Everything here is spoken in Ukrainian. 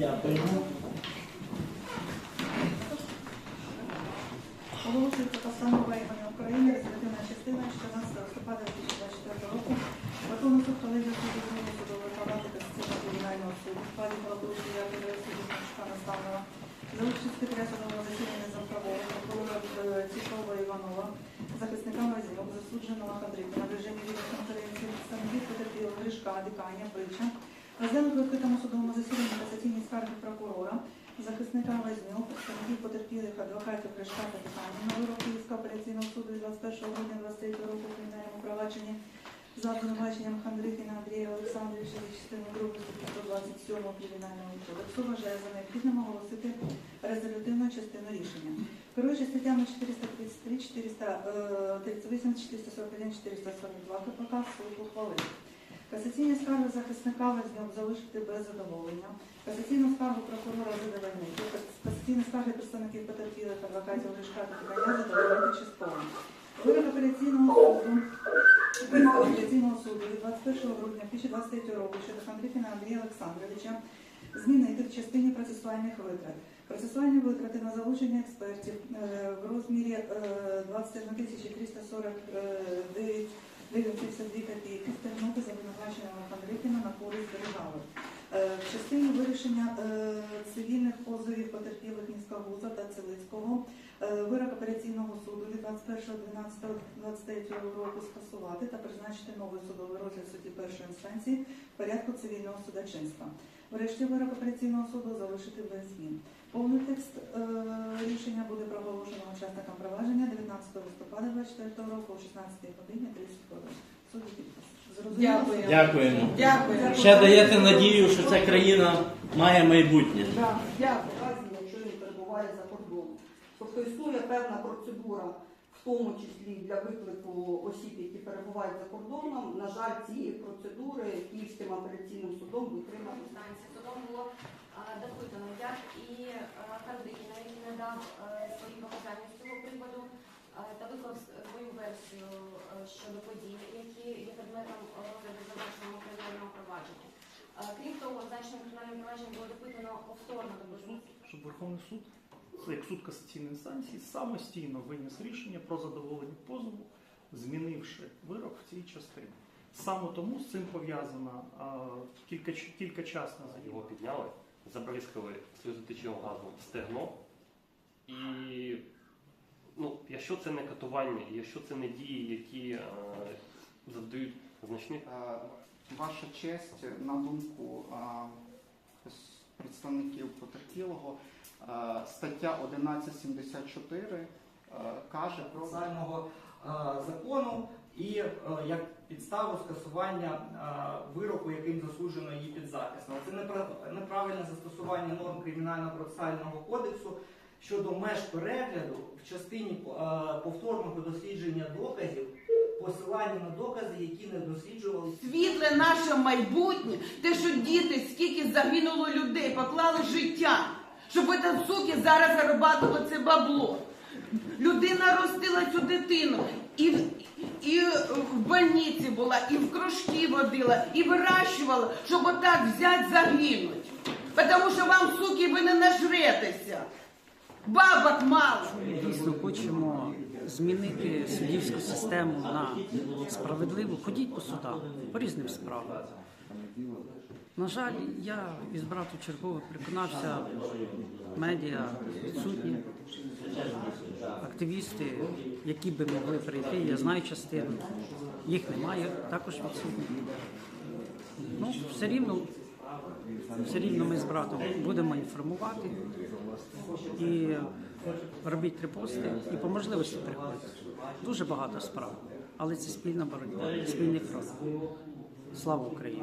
Дякуємо. Оголошується постанова імені України, резолютивна частина 14 листопада 2024 року. Верховний суд суду зміни судової палати Конституційного кримінального суду в складі Павловської Яковлева суду Мачка Наставного за участь секретаря судового засідання Замправова, прокурора е, Цікова Іванова, захисника Мазінок, засудженого Хадрикіна в режимі відеоконференції, представників потерпілих Гришка, Диканя, Прича, розглянути в відкритому судовому засіданні касаційні скарги прокурора, захисника Вознюк, представників потерпілих адвокатів Гришка Диканя на вирок Київського апеляційного суду 21 грудня 23 року у кримінальному провадженні за обвинуваченням Хандрикіна Андрія Олександровича за частиною 2 статті 127 Кримінального кодексу вважає за необхідним оголосити резолютивну частину рішення. Керуючи статтями 433, 438, 441, 442 КПК, суд ухвалив. Касаційні скарги захисника залишити без задоволення. Касаційну скаргу прокурора задовольнити. Касаційні скарги представників потерпілих адвокатів Гришка та Тиканя задовольнити частково. Вирок апеляційного суду апеляційного суду від 21 грудня 2023 року щодо Хандрикіна Андрія Олександровича змінити в частині процесуальних витрат. Процесуальні витрати на залучення експертів е, в розмірі е, 21 349 гривень 52 копійки стягнути за винуваченням Хандрикіна на користь держави. Е, В частині вирішення е, цивільних позовів потерпілих Міськогуза та Целицького е, вирок апеляційного суду від 21.12.23 року скасувати та призначити новий судовий розгляд судді першої інстанції в порядку цивільного судочинства. Врешті вирок апеляційного суду залишити без змін. Повний текст е, рішення буде проголошено учасникам провадження 19 листопада 2024 року о 16 годині 30 хвилин. Суд підпис. Зрозуміло? Дякую. Дякуємо. Дякую. Ще даєте надію, що ця країна має майбутнє. Да, Дякую. якщо він перебуває за кордоном. Тобто існує певна процедура, в тому числі для виклику осіб, які перебувають за кордоном. На жаль, цієї процедури апеляційним судом витримано. станції судом було допитано, як і Кардикіна, який не дав е, свої показання з цього приводу е, та виклав свою версію е, щодо подій, які є предметом розгляду зазначеного кримінального провадження. Е, Крім того, зазначеним кримінальним провадженням було допитано повторно тобто щоб Верховний суд, як суд касаційної інстанції, самостійно виніс рішення про задоволення позову, змінивши вирок в цій частині. Саме тому з цим пов'язана кілька, кількачасна Його заява. підняли, забризкали сльозотечним газом стегно. І ну, якщо це не катування, якщо це не дії, які е, завдають значних Е, Ваша честь, на думку е, представників потерпілого, е, стаття 1174 е, каже про процесуального е, закону і е, як підставу скасування е, вироку, яким засуджено її підзахисного. Це непра- неправильне застосування норм кримінального процесуального кодексу щодо меж перегляду в частині е, повторного дослідження доказів, посилання на докази, які не досліджувалися. Світле наше майбутнє, те, що діти, скільки загинуло людей, поклали життя, щоб ви суки зараз зарабатували це бабло. Людина ростила цю дитину і, больниці була, і в кружки водила, і вирощувала, щоб отак взяти загинуть. Тому що вам, суки, ви не нажретеся. Бабок мало. Ми Дійсно хочемо змінити суддівську систему на справедливу. Ходіть по судам, по різним справам. На жаль, я із брату чергово переконався, медіа відсутні, активісти, які би могли прийти, я знаю частину, їх немає, також відсутні. Ну, все рівно, все рівно ми з братом будемо інформувати і робіть репости, і по можливості приходьте. Дуже багато справ, але це спільна боротьба, спільний фронт. Слава Україні!